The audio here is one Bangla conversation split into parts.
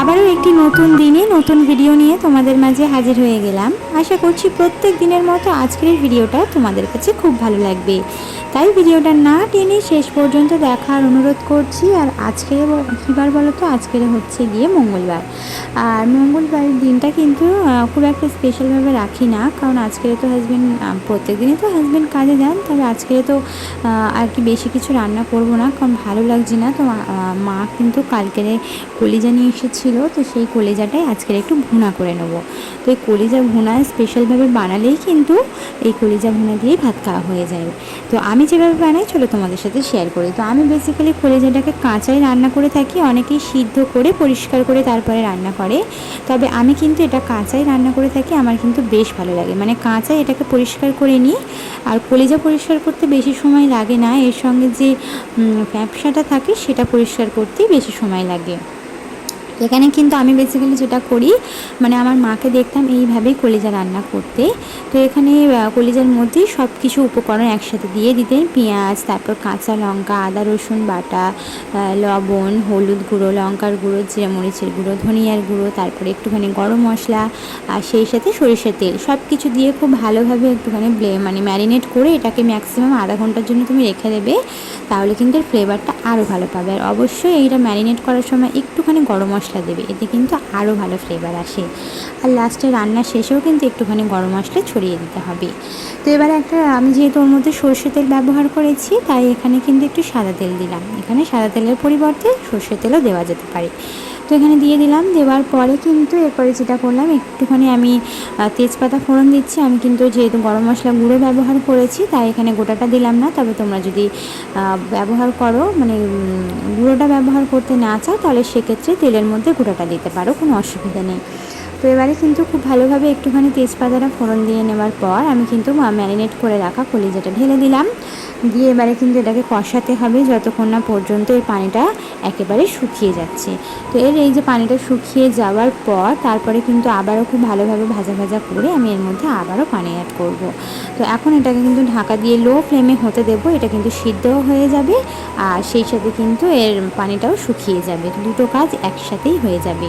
আবারও একটি নতুন দিনে নতুন ভিডিও নিয়ে তোমাদের মাঝে হাজির হয়ে গেলাম। আশা করছি প্রত্যেক দিনের মতো আজকের ভিডিওটা তোমাদের কাছে খুব ভালো লাগবে। তাই ভিডিওটা না টেনে শেষ পর্যন্ত দেখার অনুরোধ করছি। আর আজকে কীবার বলো তো? আজকের হচ্ছে গিয়ে মঙ্গলবার। আর মঙ্গলবারের দিনটা কিন্তু খুব একটা স্পেশালভাবে রাখি না। কারণ আজকে তো হাজব্যান্ড প্রত্যেক দিনই তো হাজব্যান্ড কাজে যান। তবে আজকে তো আর কি বেশি কিছু রান্না করব না। কারণ ভালো লাগছে না। তো মা কিন্তু কালকের কলিজা নিয়ে এসেছিল। তো সেই কলিজাটাই আজকের একটু ভুনা করে নেব। তো এই কলিজা ভুনা স্পেশালভাবে বানালেই কিন্তু এই কলিজা ভুনা দিয়েই ভাত খাওয়া হয়ে যাবে। তো আমি যেভাবে বানাই, চলো তোমাদের সাথে শেয়ার করি। তো আমি বেসিক্যালি কলিজাটাকে কাঁচাই রান্না করে থাকি, অনেকেই সিদ্ধ করে, পরিষ্কার করে তারপরে রান্না করে। তবে আমি কিন্তু এটা কাঁচাই রান্না করে থাকি, আমার কিন্তু বেশ ভালো লাগে। মানে কাঁচাই এটাকে পরিষ্কার করে নিই, আর কলেজা পরিষ্কার করতে বেশি সময় লাগে না। এর সঙ্গে যে ব্যবসাটা থাকে, সেটা পরিষ্কার করতেই বেশি সময় লাগে। এখানে কিন্তু আমি বেসিক্যালি যেটা করি মানে আমার মাকে দেখতাম এইভাবেই কলিজা রান্না করতে। তো এখানে কলিজার মধ্যেই সব কিছু উপকরণ একসাথে দিয়ে দিতেন। পেঁয়াজ, তারপর কাঁচা লঙ্কা, আদা, রসুন বাটা লবণ, হলুদ গুঁড়ো, লঙ্কার গুঁড়ো, জিরা মরিচের গুঁড়ো, ধনিয়ার গুঁড়ো, তারপরে একটুখানি গরম মশলা, আর সেই সাথে সরিষার তেল। সব কিছু দিয়ে খুব ভালোভাবে একটুখানি মানে ম্যারিনেট করে এটাকে ম্যাক্সিমাম আধা ঘণ্টার জন্য তুমি রেখে দেবে, তাহলে কিন্তু এর ফ্লেভারটা আরও ভালো পাবে। আর অবশ্যই এইটা ম্যারিনেট করার সময় একটুখানি গরম মশলা দেবে। এতে কিন্তু আরও ভালো ফ্লেভার আসে। আর লাস্টে রান্না শেষেও কিন্তু একটুখানি গরম মশলা ছড়িয়ে দিতে হবে। তো এবার একটা, আমি যেহেতু ওর মধ্যে সর্ষে তেল ব্যবহার করেছি, তাই এখানে কিন্তু একটু সাদা তেল দিলাম। এখানে সাদা তেলের পরিবর্তে সর্ষে তেলও দেওয়া যেতে পারে। তো এখানে দিয়ে দিলাম, দেওয়ার পরে কিন্তু এরপরে যেটা করলাম, একটুখানি আমি তেজপাতা ফোড়ন দিচ্ছি। আমি কিন্তু যেহেতু গরম মশলা গুঁড়ো ব্যবহার করেছি, তাই এখানে গোটাটা দিলাম না। তবে তোমরা যদি ব্যবহার করো মানে গুঁড়োটা ব্যবহার করতে না চাও, তাহলে সেক্ষেত্রে তেলের মধ্যে গুঁড়োটা দিতে পারো, কোনো অসুবিধা নেই। তো এবারে কিন্তু খুব ভালোভাবে একটুখানি তেজপাতাটা ফোড়ন দিয়ে নেওয়ার পর, আমি কিন্তু ম্যারিনেট করে রাখা কলিজাটা ঢেলে দিলাম। দিয়ে এবারে কিন্তু এটাকে কষাতে হবে যতক্ষণ না পর্যন্ত এই পানিটা একেবারে শুকিয়ে যাচ্ছে। তো এর এই যে পানিটা শুকিয়ে যাওয়ার পর তারপরে কিন্তু আবারও খুব ভালোভাবে ভাজা ভাজা করে আমি এর মধ্যে আবারও পানি অ্যাড করব। তো এখন এটাকে কিন্তু ঢাকা দিয়ে লো ফ্লেমে হতে দেবো, এটা কিন্তু সিদ্ধও হয়ে যাবে আর সেই সাথে কিন্তু এর পানিটাও শুকিয়ে যাবে। দুটো কাজ একসাথেই হয়ে যাবে।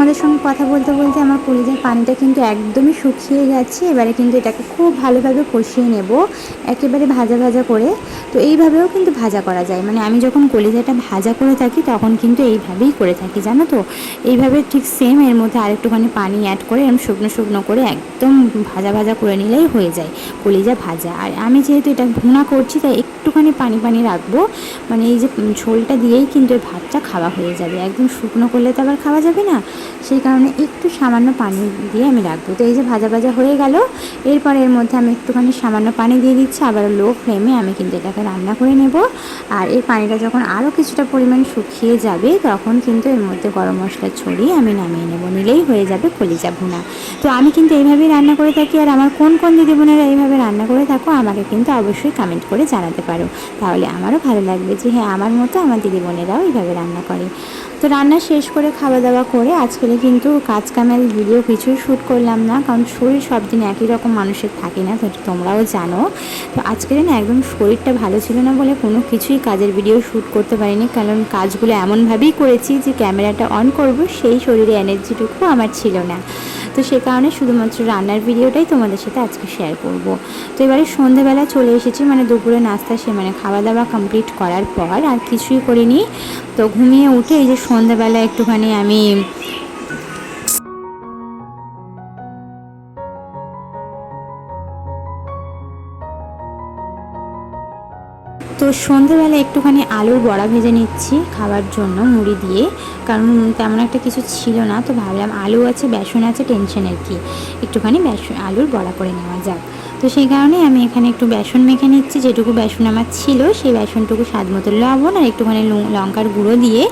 তোমাদের সঙ্গে কথা বলতে বলতে আমার কলিজার পানিটা কিন্তু একদমই শুকিয়ে গেছে। এবারে কিন্তু এটাকে খুব ভালোভাবে কষিয়ে নেব, একেবারে ভাজা ভাজা করে। তো এইভাবেও কিন্তু ভাজা করা যায়। মানে আমি যখন কলিজাটা ভাজা করে থাকি, তখন কিন্তু এইভাবেই করে থাকি, জানো তো? এইভাবে ঠিক সেম এর মধ্যে আরেকটুখানি পানি অ্যাড করে এরকম শুকনো শুকনো করে একদম ভাজা ভাজা করে নিলেই হয়ে যায় কলিজা ভাজা। আর আমি যেহেতু এটা ভুনা করছি, তাই একটুখানি পানি পানি রাখব। মানে এই যে ঝোলটা দিয়েই কিন্তু ভাতটা খাওয়া হয়ে যাবে। একদম শুকনো করলে তো আবার খাওয়া যাবে না। সেই কারণে একটু সামান্য পানি দিয়ে আমি রাখব। তো এই যে ভাজা ভাজা হয়ে গেল, এরপর এর মধ্যে আমি একটুখানি সামান্য পানি দিয়ে দিচ্ছি, আবার লো ফ্লেমে আমি কিন্তু এটাকে রান্না করে নেব। আর এই পানিটা যখন আরও কিছুটা পরিমাণ শুকিয়ে যাবে, তখন কিন্তু এর মধ্যে গরম মশলা ছড়িয়ে আমি নামিয়ে নেব। নিলেই হয়ে যাবে কলিজা ভুনা। তো আমি কিন্তু এইভাবেই রান্না করে থাকি, আর আমার কোন কোন দিদি বোনেরা এইভাবে রান্না করে থাকো, আমাকে কিন্তু অবশ্যই কমেন্ট করে জানাতে পারো। তাহলে আমারও ভালো লাগবে যে হ্যাঁ আমার মতো আমার দিদি বোনেরাও এইভাবে রান্না করে। তো রান্না শেষ করে খাওয়া দাওয়া করে আজকে কিন্তু কাজ কামের ভিডিও কিছুই শ্যুট করলাম না, কারণ শরীর সব দিন একই রকম মানুষের থাকে না তো তোমরাও জানো। তো আজকের না একদম শরীরটা ভালো ছিল না বলে কোনো কিছুই কাজের ভিডিও শ্যুট করতে পারিনি, কারণ কাজগুলো এমনভাবেই করেছি যে ক্যামেরাটা অন করব, সেই শরীরে এনার্জিটুকু আমার ছিল না। তো সে কারণে শুধুমাত্র রান্নার ভিডিওটাই তোমাদের সাথে আজকে শেয়ার করব। তো এবারে সন্ধেবেলা চলে এসেছি মানে দুপুরে নাস্তা, সে মানে খাওয়া দাওয়া কমপ্লিট করার পর আর কিছুই করিনি। তো ঘুমিয়ে উঠে এই যে সন্ধেবেলা একটুখানি আমি সন্ধেবেলা একটুখানি আলুর বড়া ভেজে নিচ্ছি খাওয়ার জন্য মুড়ি দিয়ে। কারণ তেমন একটা কিছু ছিল না, তো ভাবলাম আলু আছে, বেসন আছে টেনশনের কি? একটুখানি বেসন, আলুর বড়া করে নেওয়া যাক। তো সেই কারণে আমি এখানে একটু বেসন মেখে নিচ্ছি, যেটুকু বেসন আমার ছিল সেই বেসনটুকু স্বাদ মতো লবণ আর একটুখানি লঙ্কার গুঁড়ো দিয়ে।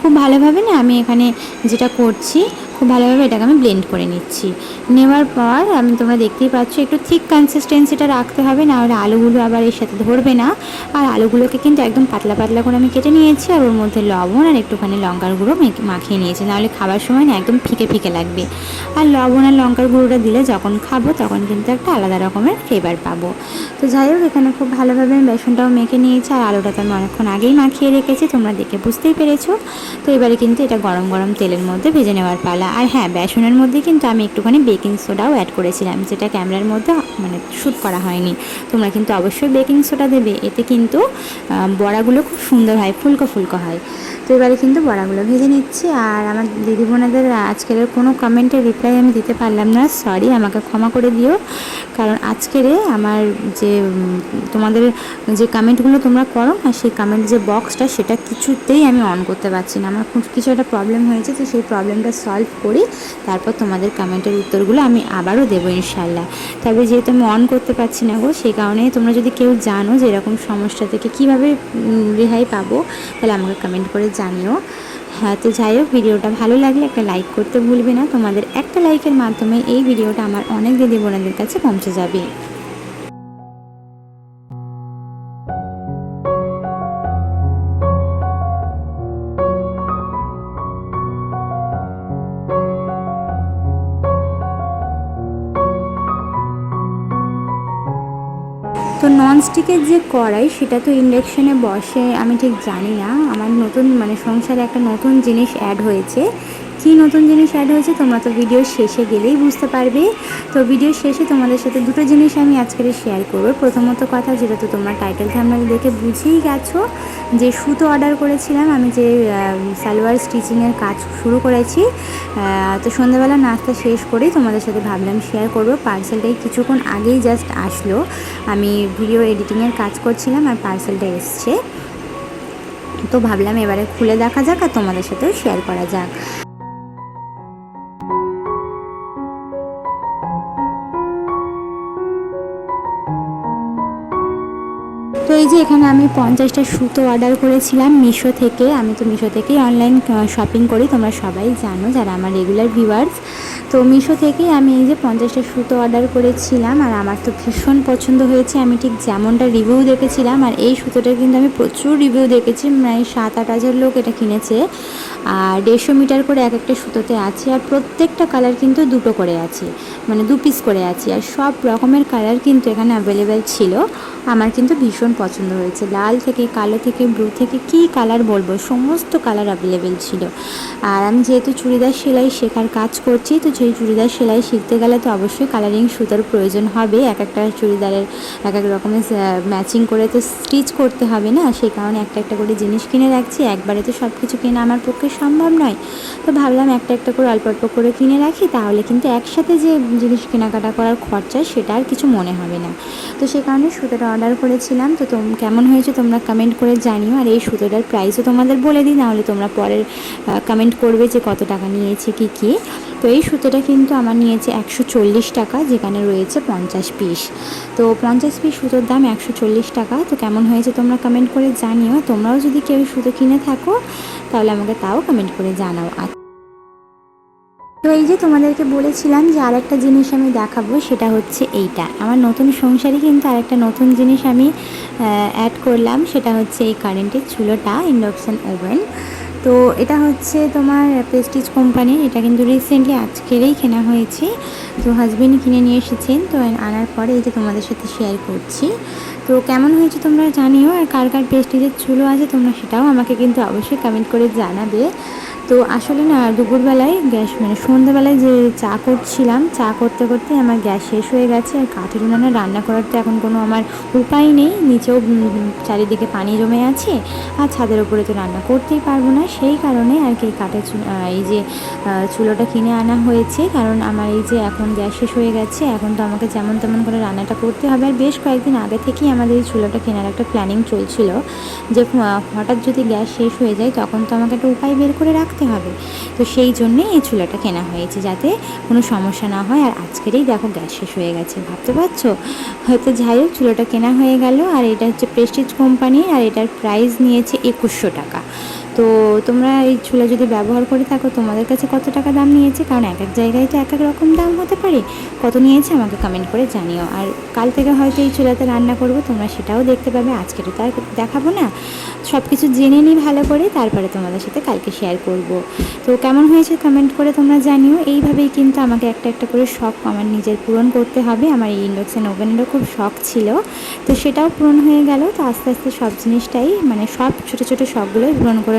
খুব ভালোভাবে না আমি এখানে যেটা করছি খুব ভালোভাবে এটাকে আমি ব্লেন্ড করে নিচ্ছি। নেওয়ার পর আমি তোমরা দেখতেই পাচ্ছ, একটু ঠিক কনসিস্টেন্সিটা রাখতে হবে, না হলে আলুগুলো আবার এর সাথে ধরবে না। আর আলুগুলোকে কিন্তু একদম পাতলা পাতলা করে আমি কেটে নিয়েছি, আর ওর মধ্যে লবণ আর একটুখানি লঙ্কার গুঁড়ো মাখিয়ে নিয়েছি। নাহলে খাবার সময় না একদম ফিকে ফিকে লাগবে। আর লবণ আর লঙ্কার গুঁড়োটা দিলে যখন খাব, তখন কিন্তু একটা আলাদা রকমের ফ্লেভার পাবো। তো যাই হোক, এখানে খুব ভালোভাবে আমি বেসনটাও মেখে নিয়েছি, আর আলুটা তো আমি অনেকক্ষণ আগেই মাখিয়ে রেখেছি, তোমরা দেখে বুঝতেই পেরেছ। তো এবারে কিন্তু এটা গরম গরম তেলের মধ্যে ভেজে নেওয়ার পালা। আর হ্যাঁ বেসনের মধ্যে কিন্তু আমি একটুখানি বেকিং সোডাও অ্যাড করেছিলাম, যেটা ক্যামেরার মধ্যে মানে শ্যুট করা হয়নি। তোমরা কিন্তু অবশ্যই বেকিং সোডা দেবে, এতে কিন্তু বড়াগুলো খুব সুন্দর হয়, ফুলকো ফুলকো হয়। তো এবারে কিন্তু বড়াগুলো ভেজে নিচ্ছি, আর আমার দিদি বোনেদের আজকের কোনো কমেন্টের রিপ্লাই আমি দিতে পারলাম না সরি আমাকে ক্ষমা করে দিও। কারণ আজকেরে আমার যে তোমাদের যে কমেন্টগুলো তোমরা করো না, সেই কমেন্ট যে বক্সটা সেটা কিছুতেই আমি অন করতে পারছি না। আমার খুব কিছু একটা প্রবলেম হয়েছে, তো সেই প্রবলেমটা সলভ করি তারপর তোমাদের কমেন্টের উত্তরগুলো আমি আবারও দেবো ইনশাল্লাহ তবে যেহেতু আমি অন করতে পারছি না গো, সেই কারণে তোমরা যদি কেউ জানো যে এরকম সমস্যা থেকে কীভাবে রেহাই পাবো, তাহলে আমাকে কমেন্ট করে জানিও। হ্যাঁ তো যাই হোক, ভিডিওটা ভালো লাগলে একটা লাইক করতে ভুলবে না। তোমাদের একটা লাইকের মাধ্যমে এই ভিডিওটা আমার অনেক দিদি বোনদের কাছে পৌঁছে যাবে। তো ননস্টিকের যে কড়াই, সেটা তো ইন্ডাকশানে বসে, আমি ঠিক জানি না। আমার নতুন মানে সংসারে একটা নতুন জিনিস অ্যাড হয়েছে। কী নতুন জিনিস অ্যাড হয়েছে, তোমরা তো ভিডিও শেষে গেলেই বুঝতে পারবে। তো ভিডিও শেষে তোমাদের সাথে দুটো জিনিস আমি আজকের শেয়ার করব। প্রথমত কথা যেটা তো তোমরা টাইটেল থামনাল দেখে বুঝেই গেছো যে সুতো অর্ডার করেছিলাম, আমি যে সালোয়ার স্টিচিংয়ের কাজ শুরু করেছি তো সন্ধ্যাবেলা নাস্তা শেষ করেই তোমাদের সাথে ভাবলাম শেয়ার করব। পার্সেলটাই কিছুক্ষণ আগেই জাস্ট আসলো। আমি ভিডিও এডিটিংয়ের কাজ করছিলাম আর পার্সেলটা এসছে। তো ভাবলাম এবারে খুলে দেখা যাক আর তোমাদের সাথেও শেয়ার করা যাক। তো এই যে এখানে আমি পঞ্চাশটা সুতো অর্ডার করেছিলাম মিশো থেকে। আমি তো মিশো থেকেই অনলাইন শপিং করি, তোমরা সবাই জানো যারা আমার রেগুলার ভিউয়ার্স তো মিশো থেকেই আমি এই যে পঞ্চাশটা সুতো অর্ডার করেছিলাম আর আমার তো ভীষণ পছন্দ হয়েছে। আমি ঠিক যেমনটা রিভিউ দেখেছিলাম আর এই সুতোটা কিন্তু আমি প্রচুর রিভিউ দেখেছি, প্রায় সাত আট হাজার লোক এটা কিনেছে। আর দেড়শো মিটার করে এক একটা সুতোতে আছে আর প্রত্যেকটা কালার কিন্তু দুটো করে আছে মানে দু পিস করে আছে। আর সব রকমের কালার কিন্তু এখানে অ্যাভেলেবেল ছিল। আমার কিন্তু ভীষণ পছন্দ হয়েছে। লাল থেকে কালো থেকে ব্লু থেকে কি কালার বলব? সমস্ত কালার অ্যাভেলেবেল ছিল। আর আমি যেহেতু চুড়িদার সেলাই শেখার কাজ করছি, তো সেই চুড়িদার সেলাই শিখতে গেলে তো অবশ্যই কালারিং সুতার প্রয়োজন হবে। এক একটা চুড়িদারের এক এক রকমের ম্যাচিং করে তো স্টিচ করতে হবে না? সেই কারণে একটা একটা করে জিনিস কিনে রাখছি। একবারে তো সব কিছু কেনা আমার পক্ষে সম্ভব নয়। তো ভাবলাম একটা একটা করে অল্প অল্প করে কিনে রাখি, তাহলে কিন্তু একসাথে যে জিনিস কেনাকাটা করার খরচা সেটা আর কিছু মনে হবে না। তো সেই কারণে সুতোটা অর্ডার করেছিলাম। তো তোম কেমন হয়েছে তোমরা কমেন্ট করে জানিও। আর এই সুতোটার প্রাইসও তোমাদের বলে দিই, নাহলে তোমরা পরের কমেন্ট করবে যে কত টাকা নিয়েছে, কি কি। তো এই সুতোটা কিন্তু আমার নিয়েছে একশো চল্লিশ টাকা, যেখানে রয়েছে পঞ্চাশ পিস তো পঞ্চাশ পিস সুতোর দাম একশো চল্লিশ টাকা। তো কেমন হয়েছে তোমরা কমেন্ট করে জানিও। তোমরাও যদি কেউ সুতো কিনে থাকো, তাহলে আমাকে তাও কমেন্ট করে জানাও। আর তো এই যে তোমাদেরকে বলেছিলাম যে আরেকটা জিনিস আমি দেখাবো, সেটা হচ্ছে এইটা। আমার নতুন সংসারে কিন্তু আরেকটা নতুন জিনিস আমি অ্যাড করলাম, সেটা হচ্ছে এই কারেন্টের চুলোটা ইন্ডাকশান ওভেন তো এটা হচ্ছে তোমার প্রেস্টিজ কোম্পানির এটা কিন্তু রিসেন্টলি আজকেরই কেনা হয়েছে। তো হাজবেন্ড কিনে নিয়ে এসেছেন, তো আনার পরে এই যে তোমাদের সাথে শেয়ার করছি। তো কেমন হয়েছে তোমরা জানিও, আর কার কার প্রেস্টিজের চুলো আছে তোমরা সেটাও আমাকে কিন্তু অবশ্যই কমেন্ট করে জানাবে। তো আসলে না, দুপুরবেলায় গ্যাস মানে সন্ধ্যাবেলায় যে চা করছিলাম, চা করতে করতে আমার গ্যাস শেষ হয়ে গেছে। আর কাঠের উনানে রান্না করার তো এখন কোনো আমার উপায় নেই। নিচেও চারিদিকে পানি জমে আছে। আর ছাদের উপরে তো রান্না করতেই পারব না। সেই কারণে আর কি কাঠের এই যে চুলোটা কিনে আনা হয়েছে। কারণ আমার এই যে এখন গ্যাস শেষ হয়ে গেছে, এখন তো আমাকে যেমন তেমন করে রান্নাটা করতে হবে। আর বেশ কয়েকদিন আগে থেকেই আমাদের এই চুলোটা কেনার একটা প্ল্যানিং চলছিল যে হঠাৎ যদি গ্যাস শেষ হয়ে যায়, তখন তো আমাকে একটা উপায় বের করে রাখতে হবে। তো সেই জন্যে এই চুলাটা কেনা হয়েছে যাতে কোনো সমস্যা না হয়। আর আজকেরই দেখো গ্যাস শেষ হয়ে গেছে। ভাবতে পারছ? হয়তো যাই হোক, চুলাটা কেনা হয়ে গেল। আর এটা হচ্ছে প্রেস্টিজ কোম্পানি আর এটার প্রাইস নিয়েছে একুশশো টাকা। তো তোমরা এই চুলা যদি ব্যবহার করে থাকো, তোমাদের কাছে কত টাকা দাম নিয়েছে? কারণ এক এক জায়গায় তো এক এক রকম দাম হতে পারে। কত নিয়েছে আমাকে কমেন্ট করে জানিও। আর কাল থেকে হয়তো এই চুলাতে রান্না করব, তোমরা সেটাও দেখতে পাবে। আজকে তো আর দেখাবো না। সব কিছু জেনে নিই ভালো করে তারপরে তোমাদের সাথে কালকে শেয়ার করব। তো কেমন হয়েছে কমেন্ট করে তোমরা জানিও। এইভাবেই কিন্তু আমাকে একটা একটা করে শখ আমার নিজের পূরণ করতে হবে। আমার এই ইন্ডাকশান ওভেনেরও খুব শখ ছিল। তো সেটাও পূরণ হয়ে গেল। তো আস্তে আস্তে সব জিনিসটাই মানে সব ছোটো ছোটো শখগুলোই পূরণ করে